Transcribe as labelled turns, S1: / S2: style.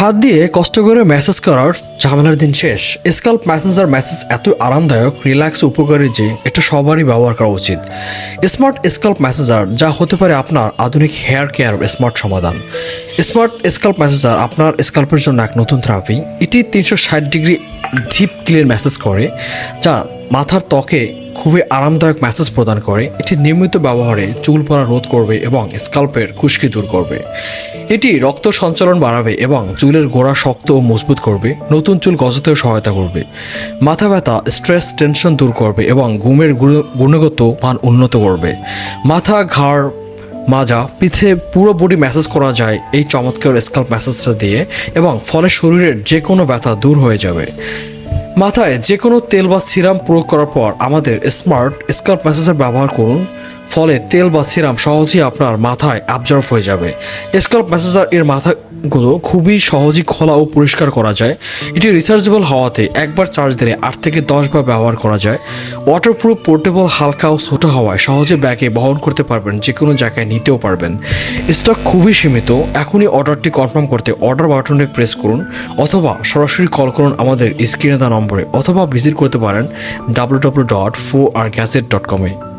S1: হাত দিয়ে কষ্ট করে মেসেজ করার ঝামেলার দিন শেষ। স্কাল্প মেসেঞ্জার মেসেজ এত আরামদায়ক রিল্যাক্স উপকারী যে এটা সবারই ব্যবহার করা উচিত। স্মার্ট স্কাল্প মেসেঞ্জার যা হতে পারে আপনার আধুনিক হেয়ার কেয়ার স্মার্ট সমাধান। স্মার্ট স্কাল্প মেসেঞ্জার আপনার স্কাল্পের জন্য এক নতুন থেরাপি এটি তিনশো ষাট ডিগ্রি ডিপ ক্লিয়ার মেসেজ করে, যা মাথার ত্বকে খুবই আরামদায়ক মেসেজ প্রদান করে। এটি নিয়মিত ব্যবহারে চুল পড়া রোধ করবে এবং স্কাল্পের খুশকি দূর করবে। এটি রক্ত সঞ্চালন বাড়াবে এবং চুলের গোড়া শক্ত ও মজবুত করবে, নতুন চুল গজাতেও সহায়তা করবে। মাথা ব্যথা, স্ট্রেস, টেনশন দূর করবে এবং ঘুমের গুণ- গুণগত মান উন্নত করবে। মাথা, ঘাড়, মাজা, পিঠে পুরো বডি ম্যাসেজ করা যায়, এই চমৎকার স্কাল্প ম্যাসেজটা দিয়ে এবং ফলে শরীরের যে কোনো ব্যথা দূর হয়ে যাবে। মাথায় যে কোনো তেল বা সিরাম প্রয়োগ করার পর আমাদের স্মার্ট স্কাল্প ম্যাসেজার ব্যবহার করুন, ফলে তেল বা সিরাম সহজেই আপনার মাথায় অ্যাবজর্ব হয়ে যাবে। স্কাল্প ম্যাসেজার এর মাথাগুলো খুবই সহজেই খোলা ও পরিষ্কার করা যায়। এটি রিচার্জেবল হওয়াতে একবার চার্জ দিলে আট থেকে দশ বার ব্যবহার করা যায়। ওয়াটারপ্রুফ পোর্টেবল হালকা ও ছোটো হওয়ায় সহজে ব্যাগে বহন করতে পারবেন যে কোনো জায়গায় নিতেও পারবেন। স্টক খুবই সীমিত। এখনই অর্ডারটি কনফার্ম করতে অর্ডার বাটনে প্রেস করুন অথবা সরাসরি কল করুন আমাদের স্ক্রিনে দেওয়া নম্বরে অথবা ভিজিট করতে পারেন ডাব্লিউ ডট ফো আর গ্যাসেট ডট কমে